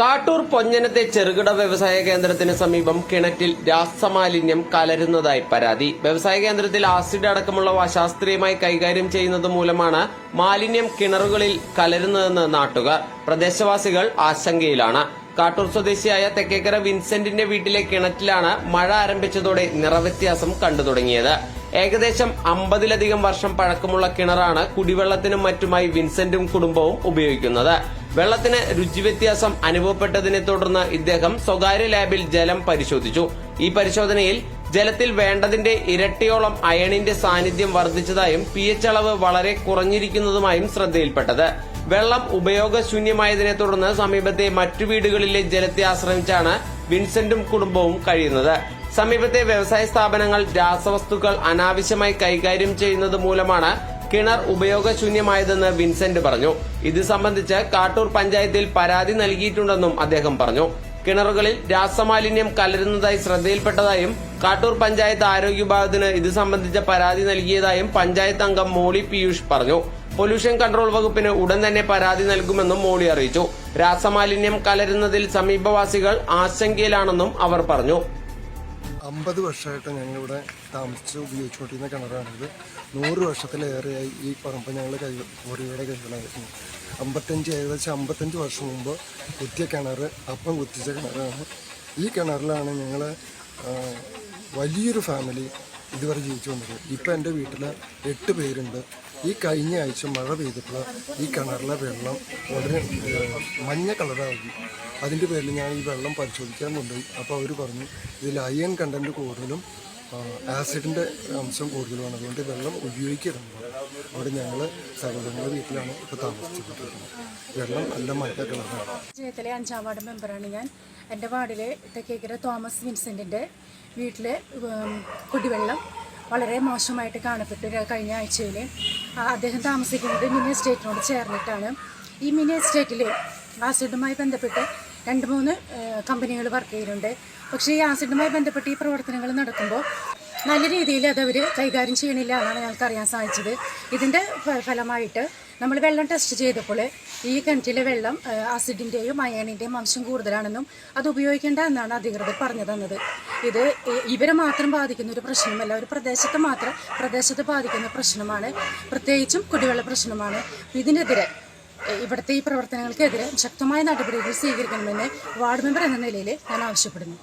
കാട്ടൂർ പൊഞ്ഞനത്തെ ചെറുകിട വ്യവസായ കേന്ദ്രത്തിന് സമീപം കിണറ്റിൽ രാസമാലിന്യം കലരുന്നതായി പരാതി. വ്യവസായ കേന്ദ്രത്തിൽ ആസിഡ് അടക്കമുള്ള അശാസ്ത്രീയമായി കൈകാര്യം ചെയ്യുന്നത് മൂലമാണ് മാലിന്യം കിണറുകളിൽ കലരുന്നതെന്ന് നാട്ടുകാർ. പ്രദേശവാസികൾ ആശങ്കയിലാണ്. കാട്ടൂർ സ്വദേശിയായ തെക്കേക്കര വിൻസെന്റിന്റെ വീട്ടിലെ കിണറ്റിലാണ് മഴ ആരംഭിച്ചതോടെ നിറവ്യത്യാസം കണ്ടു തുടങ്ങിയത്. ഏകദേശം അമ്പതിലധികം വർഷം പഴക്കമുള്ള കിണറാണ് കുടിവെള്ളത്തിനും മറ്റുമായി വിൻസെന്റും കുടുംബവും ഉപയോഗിക്കുന്നത്. വെള്ളത്തിന് രുചി വ്യത്യാസം അനുഭവപ്പെട്ടതിനെ തുടർന്ന് ഇദ്ദേഹം സ്വകാര്യ ലാബിൽ ജലം പരിശോധിച്ചു. ഈ പരിശോധനയിൽ ജലത്തിൽ വേണ്ടതിന്റെ ഇരട്ടിയോളം അയണിന്റെ സാന്നിധ്യം വർദ്ധിച്ചതായും പി എച്ച് അളവ് വളരെ കുറഞ്ഞിരിക്കുന്നതുമായും ശ്രദ്ധയിൽപ്പെട്ടത്. വെള്ളം ഉപയോഗശൂന്യമായതിനെ തുടർന്ന് സമീപത്തെ മറ്റു വീടുകളിലെ ജലത്തെ ആശ്രയിച്ചാണ് വിൻസെന്റും കുടുംബവും കഴിയുന്നത്. സമീപത്തെ വ്യവസായ സ്ഥാപനങ്ങൾ രാസവസ്തുക്കൾ അനാവശ്യമായി കൈകാര്യം ചെയ്യുന്നത് മൂലമാണ് കിണർ ഉപയോഗശൂന്യമായതെന്ന് വിൻസെന്റ് പറഞ്ഞു. ഇത് സംബന്ധിച്ച് കാട്ടൂർ പഞ്ചായത്തിൽ പരാതി നൽകിയിട്ടുണ്ടെന്നും അദ്ദേഹം പറഞ്ഞു. കിണറുകളിൽ രാസമാലിന്യം കലരുന്നതായി ശ്രദ്ധയിൽപ്പെട്ടതായും കാട്ടൂർ പഞ്ചായത്ത് ആരോഗ്യ വിഭാഗത്തിന് ഇത് സംബന്ധിച്ച പരാതി നൽകിയതായും പഞ്ചായത്ത് അംഗം മോളി പീയൂഷ് പറഞ്ഞു. പൊല്യൂഷൻ കൺട്രോൾ വകുപ്പിന് ഉടൻ തന്നെ പരാതി നൽകുമെന്നും മോളി അറിയിച്ചു. രാസമാലിന്യം കലരുന്നതിൽ സമീപവാസികൾ ആശങ്കയിലാണെന്നും അവർ പറഞ്ഞു. അമ്പത് വർഷമായിട്ട് ഞങ്ങളിവിടെ താമസിച്ച് ഉപയോഗിച്ചുകൊണ്ടിരുന്ന കിണറാണിത്. നൂറ് വർഷത്തിലേറെയായി ഈ പറമ്പ് ഞങ്ങൾ കൈ കോറിയുടെ കൈകളായിരുന്നു. അമ്പത്തഞ്ച് ഏകദേശം അമ്പത്തഞ്ച് വർഷം മുമ്പ് കുത്തിയ കിണർ അപ്പം കുത്തിച്ച കിണറാണ്. ഈ കിണറിലാണ് ഞങ്ങൾ വലിയൊരു ഫാമിലി ഇതുവരെ ജീവിച്ചു ഇപ്പോൾ ഇപ്പം എന്റെ വീട്ടിൽ എട്ട് പേരുണ്ട്. ഈ കഴിഞ്ഞ ആഴ്ച മഴ പെയ്തപ്പോൾ ഈ കിണറിലെ വെള്ളം വളരെ മഞ്ഞ കളറായി. അതിന്റെ പേരിൽ ഞാൻ ഈ വെള്ളം പരിശോധിക്കാൻ കൊണ്ടുപോയി അപ്പോൾ അവർ പറഞ്ഞു ഇതിൽ അയൺ കണ്ടന്റ് കൂടുതലും ആസിഡിന്റെ അംശം കൂടുതലുമാണ്. അതുകൊണ്ട് വെള്ളം ഉപയോഗിക്കരുത്. അവിടെ ഞങ്ങൾ സഹോദരങ്ങളുടെ വീട്ടിലാണ് ഇപ്പോൾ താമസിച്ചിട്ടുള്ളത് വെള്ളം നല്ല മഴ കളറാണ്. പഞ്ചായത്തിലെ അഞ്ചാം വാർഡ് മെമ്പറാണ് ഞാൻ. എന്റെ വാർഡിലെ തെക്കേക്കര തോമസ് വിൻസെന്റിന്റെ വീട്ടിലെ കുടിവെള്ളം വളരെ മോശമായിട്ട് കാണപ്പെട്ടു കഴിഞ്ഞ ആഴ്ചയിൽ അദ്ദേഹം താമസിക്കുന്നത് മിനി എസ്റ്റേറ്റിനോട് ചേർന്നിട്ടാണ്. ഈ മിനി എസ്റ്റേറ്റിൽ ആസിഡുമായി ബന്ധപ്പെട്ട് രണ്ട് മൂന്ന് കമ്പനികൾ വർക്ക് ചെയ്യുന്നുണ്ട്. പക്ഷേ ഈ ആസിഡുമായി ബന്ധപ്പെട്ട് ഈ പ്രവർത്തനങ്ങൾ നടക്കുമ്പോൾ നല്ല രീതിയിൽ അതവർ കൈകാര്യം ചെയ്യണില്ല എന്നാണ് ഞങ്ങൾക്ക് അറിയാൻ സാധിച്ചത്. ഇതിന്റെ ഫലമായിട്ട് നമ്മൾ വെള്ളം ടെസ്റ്റ് ചെയ്തപ്പോൾ ഈ കിണറ്റിലെ വെള്ളം ആസിഡിന്റെയും അയണിന്റെയും അംശം കൂടുതലാണെന്നും അത് ഉപയോഗിക്കേണ്ട എന്നാണ് അധികൃതർ പറഞ്ഞു തന്നത്. ഇത് ഇവരെ മാത്രം ബാധിക്കുന്ന ഒരു പ്രശ്നമല്ല ഒരു പ്രദേശത്ത് മാത്രം പ്രദേശത്ത് ബാധിക്കുന്ന പ്രശ്നമാണ്. പ്രത്യേകിച്ചും കുടിവെള്ള പ്രശ്നമാണ്. ഇതിനെതിരെ ഇവിടുത്തെ ഈ പ്രവർത്തനങ്ങൾക്കെതിരെ ശക്തമായ നടപടികൾ സ്വീകരിക്കണമെന്ന് വാർഡ് മെമ്പർ എന്ന നിലയിൽ ഞാൻ ആവശ്യപ്പെടുന്നു.